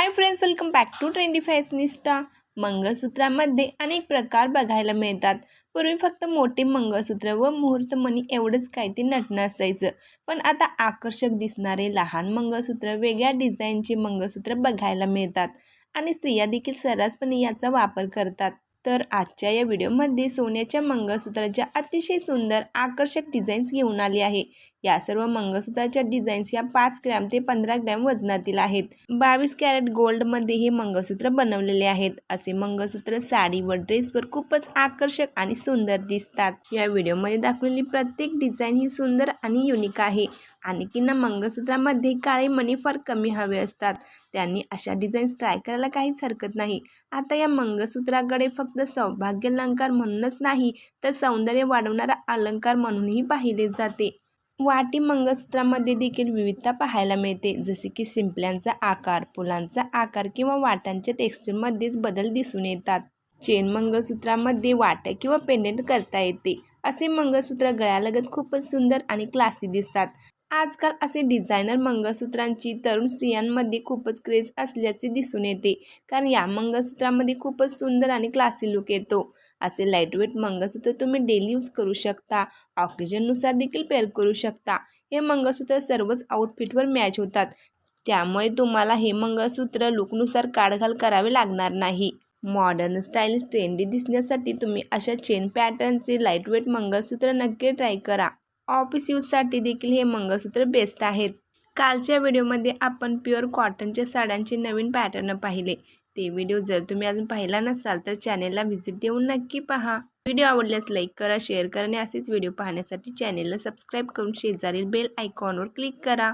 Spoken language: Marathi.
Hi friends welcome back to trendy fashionista मंगळसूत्रामध्ये अनेक प्रकार बघायला मिळतात. पूर्वी फक्त मोठे मंगळसूत्र व मुहूर्तमणी एवढंच काही ते नटणं असायचं पण आता आकर्षक दिसणारे लहान मंगळसूत्र वेगळ्या डिझाईनचे मंगळसूत्र बघायला मिळतात. आणि स्त्रिया देखील सर्रासपणे याचा वापर करतात. तर आजच्या या व्हिडिओमध्ये सोन्याच्या मंगळसूत्राच्या अतिशय सुंदर आकर्षक डिझाईन्स घेऊन आली आहे. या सर्व मंगळसूत्राच्या डिझाईन्स या पाच ग्रॅम ते पंधरा ग्रॅम वजनातील आहेत. बावीस कॅरेट गोल्डमध्ये हे मंगळसूत्र बनवलेले आहेत. असे मंगळसूत्र साडी व ड्रेसवर खूपच आकर्षक आणि सुंदर दिसतात. या व्हिडिओमध्ये दाखवलेली प्रत्येक डिझाईन ही सुंदर आणि युनिक आहे. आणखी ना मंगळसूत्रामध्ये काळे मणी फार कमी हवे असतात. त्यांनी अशा डिझाईन्स ट्राय करायला काहीच हरकत नाही. आता या मंगळसूत्राकडे फक्त सौभाग्य अलंकार म्हणूनच नाही तर सौंदर्य वाढवणारा अलंकार म्हणूनही पाहिले जाते. वाटी मंगळसूत्रामध्ये देखील विविधता पाहायला मिळते. जसे की शिंपल्यांचा आकार फुलांचा आकार किंवा वाटांच्या टेक्स्चरमध्येच बदल दिसून येतात. चेन मंगळसूत्रामध्ये वाट्या किंवा पेंडेंट करता येते. असे मंगळसूत्र गळ्यालगत खूपच सुंदर आणि क्लासी दिसतात. आजकाल असे डिझायनर मंगळसूत्रांची तरुण स्त्रियांमध्ये खूपच क्रेज असल्याचे दिसून येते. कारण या मंगळसूत्रामध्ये खूपच सुंदर आणि क्लासी लुक येतो. असे लाईटवेट मंगळसूत्र तुम्ही डेली यूज करू शकता. ऑक्सिजननुसार देखील पेअर करू शकता. हे मंगळसूत्र सर्वच आउटफिटवर मॅच होतात. त्यामुळे तुम्हाला हे मंगळसूत्र लुकनुसार काढघाल करावे लागणार नाही. मॉडर्न स्टाईलिश ट्रेंडी दिसण्यासाठी तुम्ही अशा चेन पॅटर्नचे लाईटवेट मंगळसूत्र नक्की ट्राय करा. ऑफिस यूजसाठी देखील हे मंगळसूत्र बेस्ट आहेत. कालच्या व्हिडिओमध्ये आपण प्युअर कॉटनच्या साड्यांचे नवीन पॅटर्न पाहिले. ते व्हिडिओ जर तुम्ही अजून पाहिला नसाल तर चॅनेलला व्हिजिट देऊन नक्की पहा. व्हिडिओ आवडल्यास लाईक करा शेअर करा आणि असेच व्हिडिओ पाहण्यासाठी चॅनेलला सबस्क्राईब करून शेजारील बेल आयकॉनवर क्लिक करा.